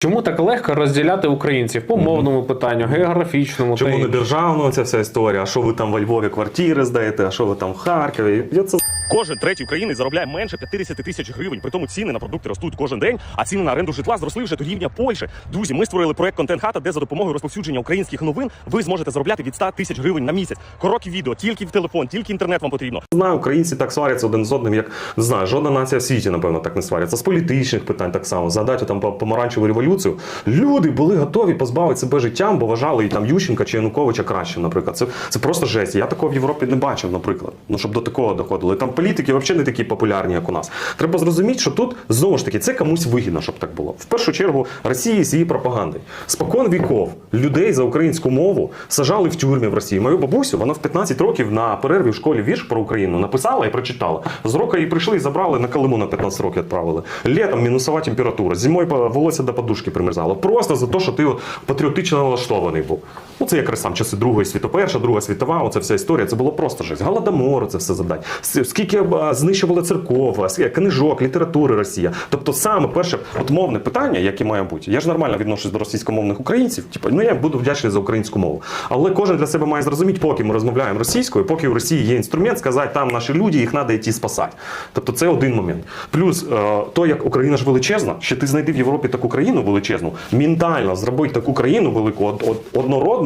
Чому так легко розділяти українців по мовному питанню, географічному Чому та не державно ця вся історія? А що ви там во Львові квартири здаєте, а що ви там в Харкові? Я це Кожен третій українець заробляє менше 50 тисяч гривень. При тому ціни на продукти ростуть кожен день, а ціни на оренду житла зросли вже до рівня Польщі. Друзі, ми створили проект Контент Хата, де за допомогою розповсюдження українських новин ви зможете заробляти від 100 тисяч гривень на місяць. Короткі відео, тільки в телефон, тільки інтернет вам потрібно. знаю, українці так сваряться один з одним, як не знаю, жодна нація в світі, напевно, так не сваряться. З політичних питань так само. Згадайте там по- помаранчеву революцію. Люди були готові позбавити себе життям, бо вважали і там Ющенка чи Януковича кращим, наприклад. Це, це просто жесть. Я такого в Європі не бачив, наприклад. Ну щоб до такого доходило. І там політики взагалі не такі популярні, як у нас. Треба зрозуміти, що тут знову ж таки це комусь вигідно, щоб так було. В першу чергу Росії з її пропагандою. Спокон віков людей за українську мову сажали в тюрмі в Росії. Мою бабусю, вона в 15 років на перерві в школі вірш про Україну написала і прочитала. З року її прийшли і забрали на Калиму на 15 років відправили. Літом мінусова температура, зимою волосся до подушки примерзало. Просто за те, що ти патріотично налаштований був. Ну це якраз сам часи Другої світової, перша, друга світова, оце вся історія. Це було просто жесть. Голодомор, це все задать. Скільки б, знищували церков, книжок, літератури Росія. Тобто саме перше от мовне питання, яке має бути. Я ж нормально відношусь до російськомовних українців. Типу, ну я буду вдячний за українську мову. Але кожен для себе має зрозуміти, поки ми розмовляємо російською, поки в Росії є інструмент, сказати, там наші люди, їх треба йти спасати. Тобто це один момент. Плюс е, то, як Україна ж величезна, ще ти знайди в Європі таку країну величезну, ментально зробити таку країну велику од-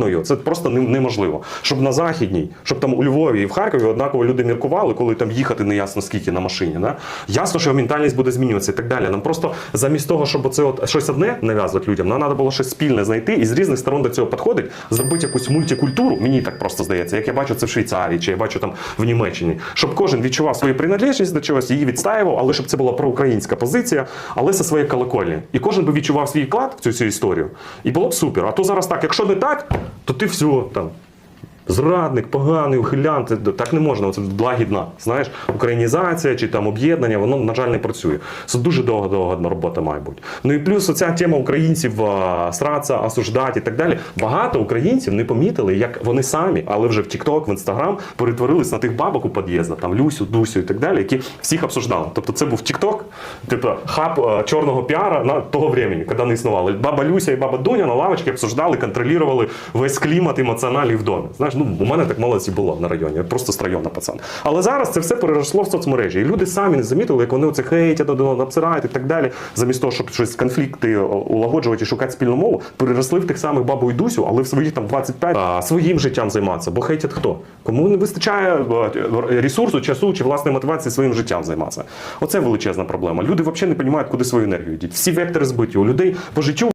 однородною, це просто неможливо. Щоб на західній, щоб там у Львові і в Харкові однаково люди міркували, коли там їхати не ясно скільки на машині. Да? Ясно, що ментальність буде змінюватися і так далі. Нам просто замість того, щоб оце от щось одне нав'язувати людям, нам треба було щось спільне знайти і з різних сторон до цього підходить, зробити якусь мультикультуру. Мені так просто здається, як я бачу це в Швейцарії, чи я бачу там в Німеччині, щоб кожен відчував свою приналежність до чогось, її відстаював, але щоб це була проукраїнська позиція, але зі своєї колокольні. І кожен би відчував свій вклад в цю всю історію. І було б супер. А то зараз так, якщо не так, то ти все там. Зрадник, поганий, ухилян, це так не можна. Це благідна. Знаєш, українізація чи там об'єднання, воно, на жаль, не працює. Це дуже довго-довго робота має бути. Ну і плюс оця тема українців а, сратися, осуждати і так далі. Багато українців не помітили, як вони самі, але вже в TikTok, в Instagram перетворились на тих бабок у під'їздах, там Люсю, Дусю і так далі, які всіх обсуждали. Тобто це був TikTok, типу хаб чорного піара на того времени, коли не існували. Баба Люся і баба Дуня на лавочці обсуждали, контролювали весь клімат емоціональний в домі. Знаєш, ну у мене так молодці було на районі, я просто з пацан. Але зараз це все переросло в соцмережі. І люди самі не замітили, як вони оце хейтять, обсирають і так далі. Замість того, щоб щось конфлікти улагоджувати і шукати спільну мову, переросли в тих самих бабу і Дусю, але в своїх там 25 а, своїм життям займатися. Бо хейтять хто? Кому не вистачає е, ресурсу, часу чи власної мотивації своїм життям займатися. Оце величезна проблема. Люди взагалі не розуміють, куди свою енергію йдуть. Всі вектори збиті. У людей по життю